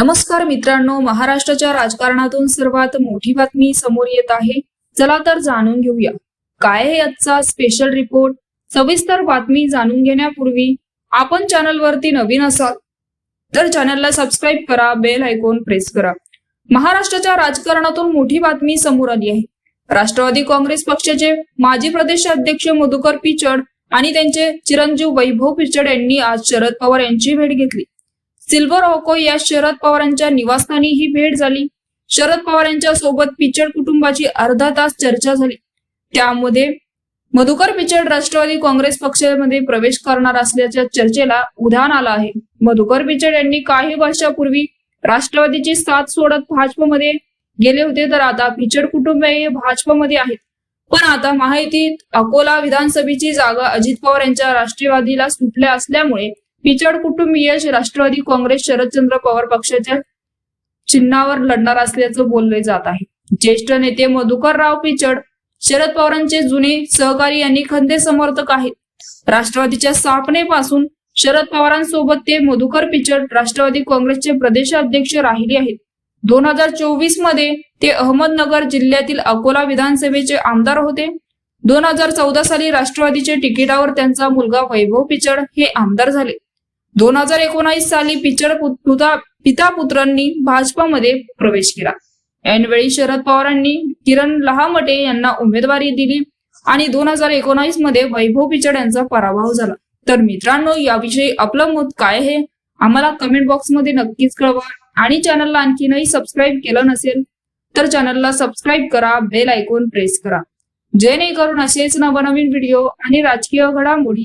नमस्कार मित्रांनो महाराष्ट्राच्या राजकारणातून सर्वात मोठी बातमी समोर येत आहे. चला तर जाणून घेऊया. काय आहे आजचा स्पेशल रिपोर्ट सविस्तर बातमी जाणून घेण्यापूर्वी आपण चॅनलवरती नवीन असाल तर चॅनलला सबस्क्राईब करा बेल आयकॉन प्रेस करा. महाराष्ट्राच्या राजकारणातून मोठी बातमी समोर आली आहे. राष्ट्रवादी काँग्रेस पक्षाचे माजी प्रदेश अध्यक्ष मधुकर पिचड आणि त्यांचे चिरंजीव वैभव पिचड यांनी आज शरद पवार यांची भेट घेतली. सिल्वर हॉको या शरद पवारांच्या निवासस्थानी ही भेट झाली. शरद पवार यांच्या सोबत पिचड कुटुंबाची अर्धा तास चर्चा झाली. त्यामध्ये मधुकर पिचड राष्ट्रवादी काँग्रेस पक्षामध्ये प्रवेश करणार असल्याच्या चर्चेला उधाण आलं आहे. मधुकर पिचड यांनी काही वर्षापूर्वी राष्ट्रवादीची साथ सोडत भाजपमध्ये गेले होते तर आता पिचड कुटुंब हे भाजपमध्ये आहेत. पण आता माहितीत अकोला विधानसभेची जागा अजित पवार यांच्या राष्ट्रवादीला सुटल्या असल्यामुळे पिचड कुटुंबीय राष्ट्रवादी काँग्रेस शरदचंद्र पवार पक्षाच्या चिन्हावर लढणार असल्याचं बोलले जात आहे. ज्येष्ठ नेते मधुकरराव पिचड शरद पवारांचे जुने सहकारी आणि खंदे समर्थक आहेत. राष्ट्रवादीच्या स्थापनेपासून शरद पवारांसोबत ते मधुकर पिचड राष्ट्रवादी काँग्रेसचे प्रदेशाध्यक्ष राहिले आहेत. दोन हजार चोवीसमध्ये ते अहमदनगर जिल्ह्यातील अकोला विधानसभेचे आमदार होते. दोन हजार चौदा साली राष्ट्रवादीचे तिकिटावर त्यांचा मुलगा वैभव पिचड हे आमदार झाले. दोन हजार एकोणावीस साली पिचड पिता पुत्रांनी भाजपामध्ये प्रवेश केला. ऐनवेळी शरद पवारांनी किरण लहामटे यांना उमेदवारी दिली आणि दोन हजार एकोणावीसमध्ये वैभव पिचड यांचा पराभव झाला. तर मित्रांनो याविषयी आपलं मत काय आहे? आम्हाला कमेंट बॉक्समध्ये नक्कीच कळवा आणि चॅनलला आणखीनही सबस्क्राईब केलं नसेल तर चॅनलला सबस्क्राईब करा बेल आयकॉन प्रेस करा. जेणेकरून असेच नवनवीन व्हिडिओ आणि राजकीय घडामोडी